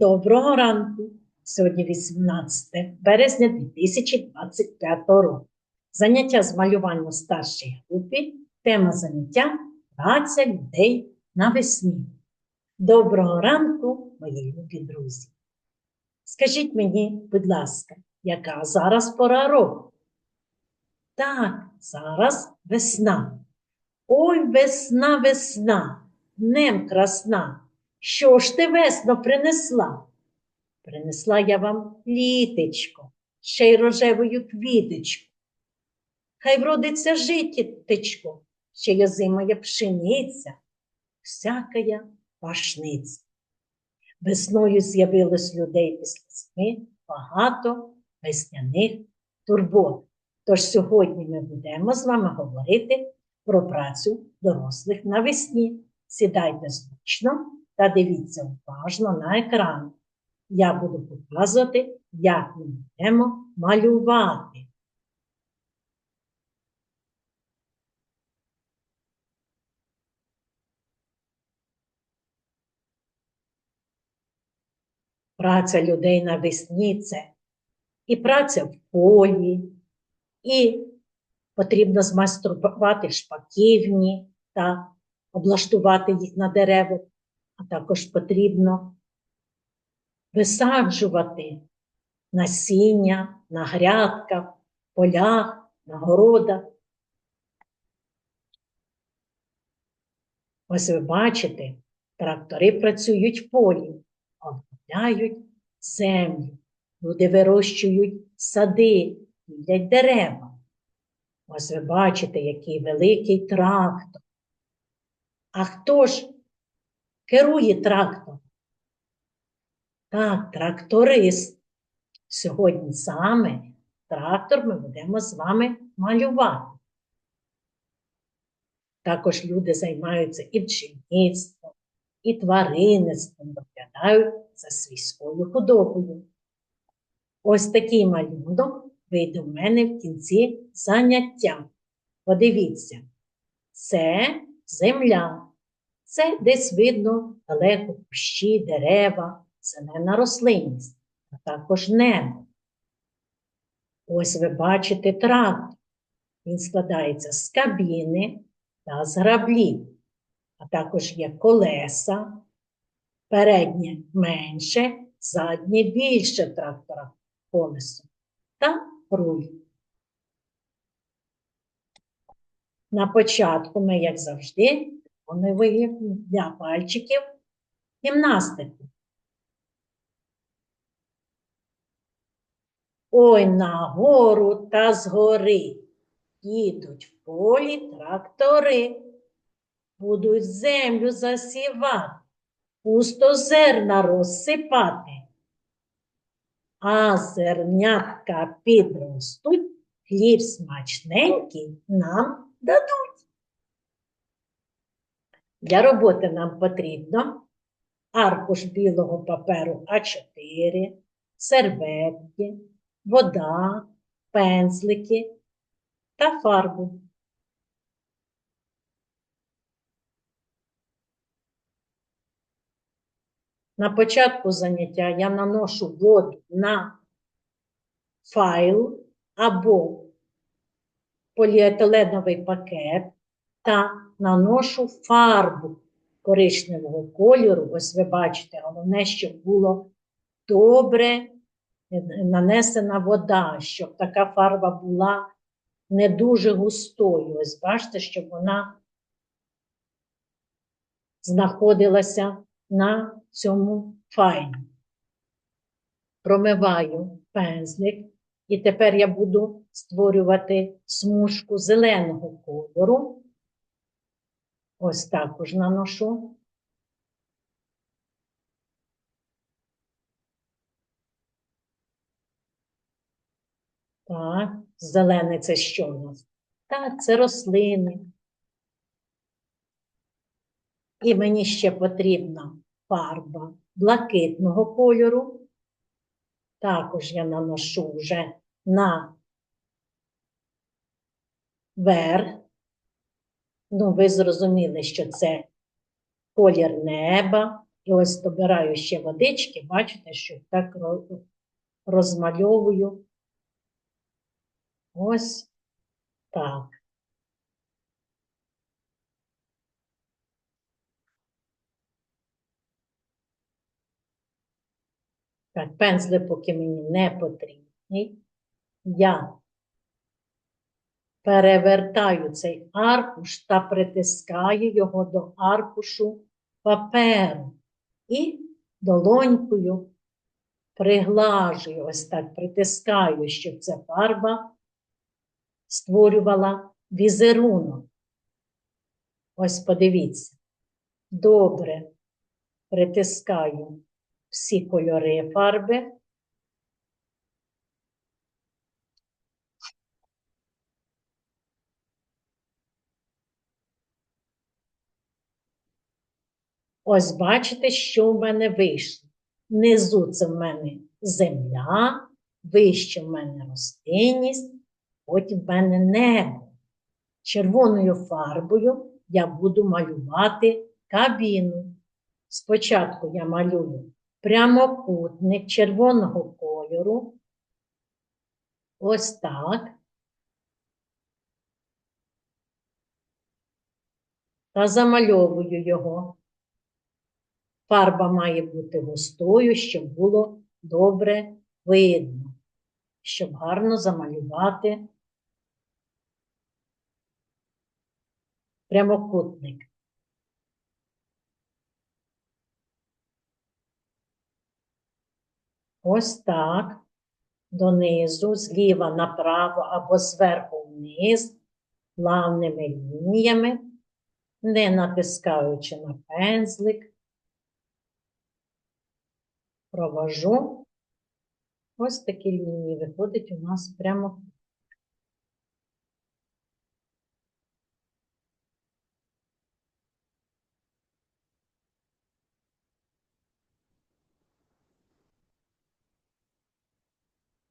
Доброго ранку! Сьогодні 18 березня 2025 року. Заняття з малювання в старшій групі. Тема заняття праця людей навесні. Доброго ранку, мої любі друзі. Скажіть мені, будь ласка, яка зараз пора року? Так, зараз весна. Ой, весна, весна, днем красна. Що ж ти весно принесла? Принесла я вам літечко, ще й рожевою квіточку. Хай вродиться життєтечко, ще й озимая пшениця, всякая пашниця. Весною з'явилось людей після зими багато весняних турбот. Тож сьогодні ми будемо з вами говорити про працю дорослих навесні. Сідайте зручно та дивіться уважно на екран. Я буду показувати, як ми будемо малювати. Праця людей навесні це і праця в полі, і потрібно змайструвати шпаківні та облаштувати їх на дерева, а також потрібно висаджувати насіння на грядках, полях, на городах. Ось ви бачите, трактори працюють в полі, обробляють землю, люди вирощують сади, їдять дерева. Ось ви бачите, який великий трактор. А хто ж керує трактором? Так, тракторист. Сьогодні саме трактор ми будемо з вами малювати. Також люди займаються і пчельництвом, і тваринництвом, доглядають за свійською худобою. Ось такий малюнок вийде в мене в кінці заняття. Подивіться, це земля. Це десь видно далеко кущі, дерева, зелена рослинність, а також небо. Ось ви бачите трактор. Він складається з кабіни та з граблів, а також є колеса, переднє менше, заднє більше трактора колесо та руль. На початку ми, як завжди, виконуємо для пальчиків гімнастику. Ой на гору та згори їдуть в полі трактори, будуть землю засівати, пусто зерна розсипати, а зернятка підростуть, хліб смачненький нам дадуть. Для роботи нам потрібно аркуш білого паперу А4, серветки, вода, пензлики та фарбу. На початку заняття я наношу воду на файл або поліетиленовий пакет та наношу фарбу коричневого кольору. Ось ви бачите, головне, щоб було добре нанесена вода, щоб така фарба була не дуже густою. Ось бачите, щоб вона знаходилася на цьому файлі. Промиваю пензлик, і тепер я буду створювати смужку зеленого кольору. Ось також наношу. Так, зелене це що у нас? Так, це рослини. І мені ще потрібна фарба блакитного кольору. Також я наношу вже на верх. Ну, ви зрозуміли, що це колір неба І ось добираю ще водички, бачите, що так розмальовую. Ось так. Так, пензлик поки мені не потрібний. Я перевертаю цей аркуш та притискаю його до аркушу паперу і долонькою приглажую, ось так притискаю, щоб ця фарба створювала візерунок. Ось подивіться. Добре притискаю всі кольори фарби. Ось бачите, що в мене вийшло. Внизу це в мене земля, вище в мене рослинність, потім в мене небо. Червоною фарбою я буду малювати кабіну. Спочатку я малюю прямокутник червоного кольору. Ось так. Та замальовую його. Фарба має бути густою, щоб було добре видно, щоб гарно замалювати прямокутник. Ось так, донизу, зліва направо або зверху вниз, плавними лініями, не натискаючи на пензлик. Провожу. Ось такі лінії виходить у нас прямо.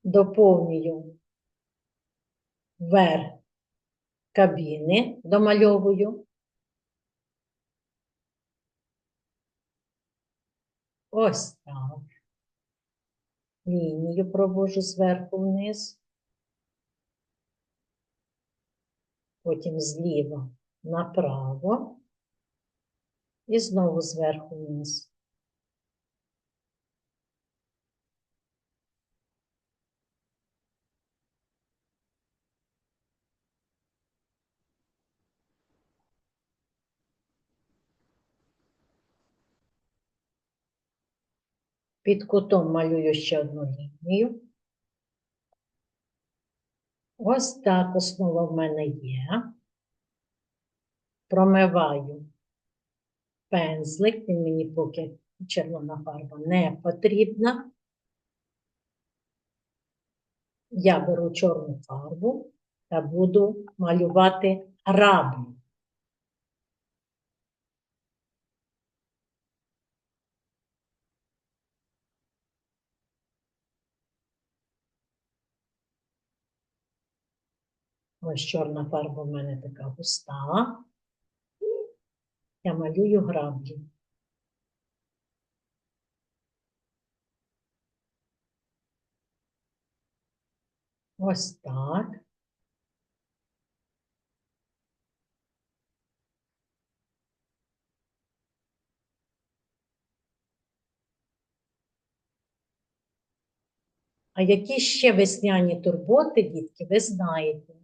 Доповнюю верх кабіни, домальовую. Ось так. Лінію провожу зверху вниз. Потім зліва направо. І знову зверху вниз. Під кутом малюю ще одну лінію. Ось так основа в мене є. Промиваю пензлик, він мені поки червона фарба не потрібна. Я беру чорну фарбу та буду малювати раблю. Ось чорна фарба в мене така густа. Я малюю граблі. Ось так. А які ще весняні турботи, дітки, ви знаєте,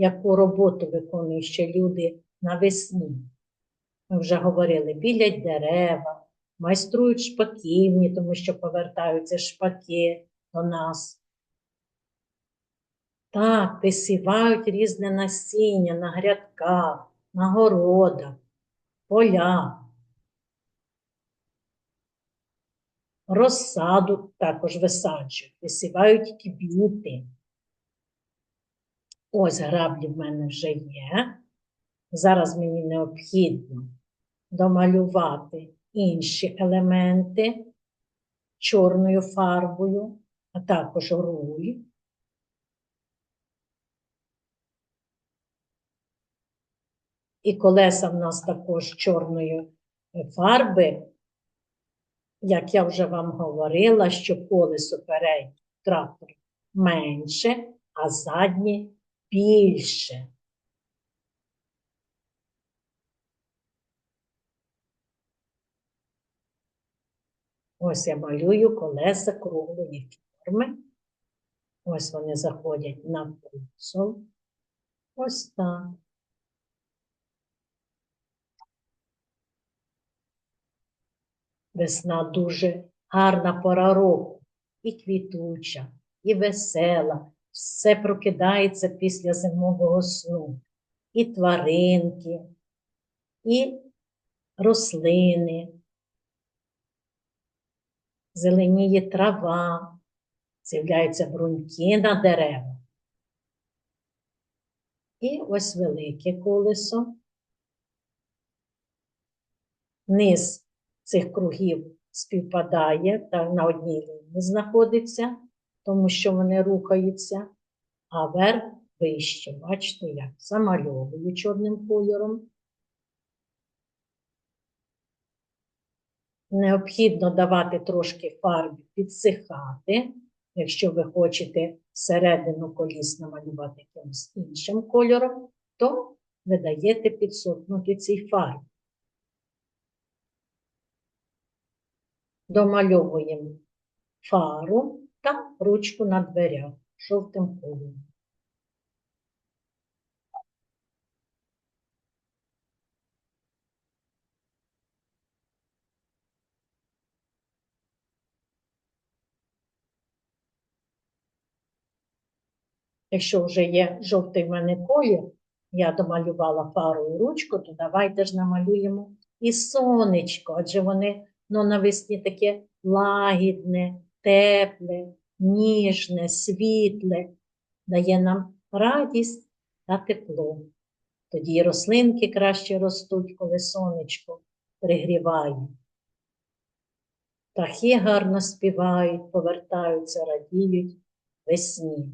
яку роботу виконують ще люди навесні? Ми вже говорили, білять дерева, майструють шпаківні, тому що повертаються шпаки до нас. Так, висівають різне насіння на грядках, на городах, полях. Розсаду також висаджують, висівають квіти. Ось граблі в мене вже є. Зараз мені необхідно домалювати інші елементи чорною фарбою, а також руль. І колеса в нас також чорної фарби як я вже вам говорила, що колесо переднє трактор менше, а заднє більше. Ось я малюю колеса круглої форми. Ось вони заходять на кусол. Ось так. Весна дуже гарна пора року, і квітуча, і весела. Все прокидається після зимового сну. І тваринки, і рослини, зеленіє трава, з'являються бруньки на деревах. І ось велике колесо. Низ цих кругів співпадає та на одній лінії знаходиться, тому що вони рухаються, а верх вище. Бачите, як замальовую чорним кольором. Необхідно давати трошки фарбі підсихати. Якщо ви хочете середину коліс намалювати якимось іншим кольором, то ви даєте підсохнути цій фарбі. Домальовуємо фару та ручку на дверях жовтим кольором. Якщо вже є жовтий мене колір, я домалювала фарою ручку, то давайте ж намалюємо і сонечко, адже вони ну, навесні таке лагідне, тепле, ніжне, світле, дає нам радість та тепло. Тоді і рослинки краще ростуть, коли сонечко пригріває. Птахи гарно співають, повертаються, радіють весні.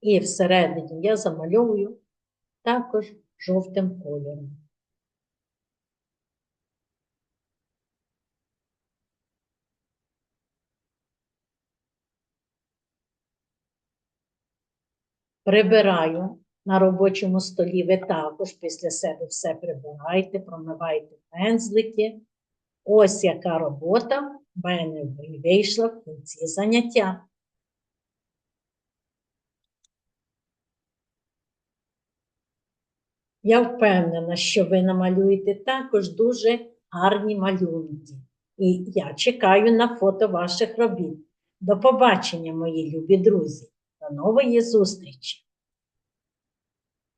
І всередині я замальовую також жовтим кольором. Прибираю на робочому столі, ви також після себе все прибирайте, промивайте пензлики. Ось яка робота в мене вийшла в кінці заняття. Я впевнена, що ви намалюєте також дуже гарні малюнки. І я чекаю на фото ваших робіт. До побачення, мої любі друзі. До нової зустрічі!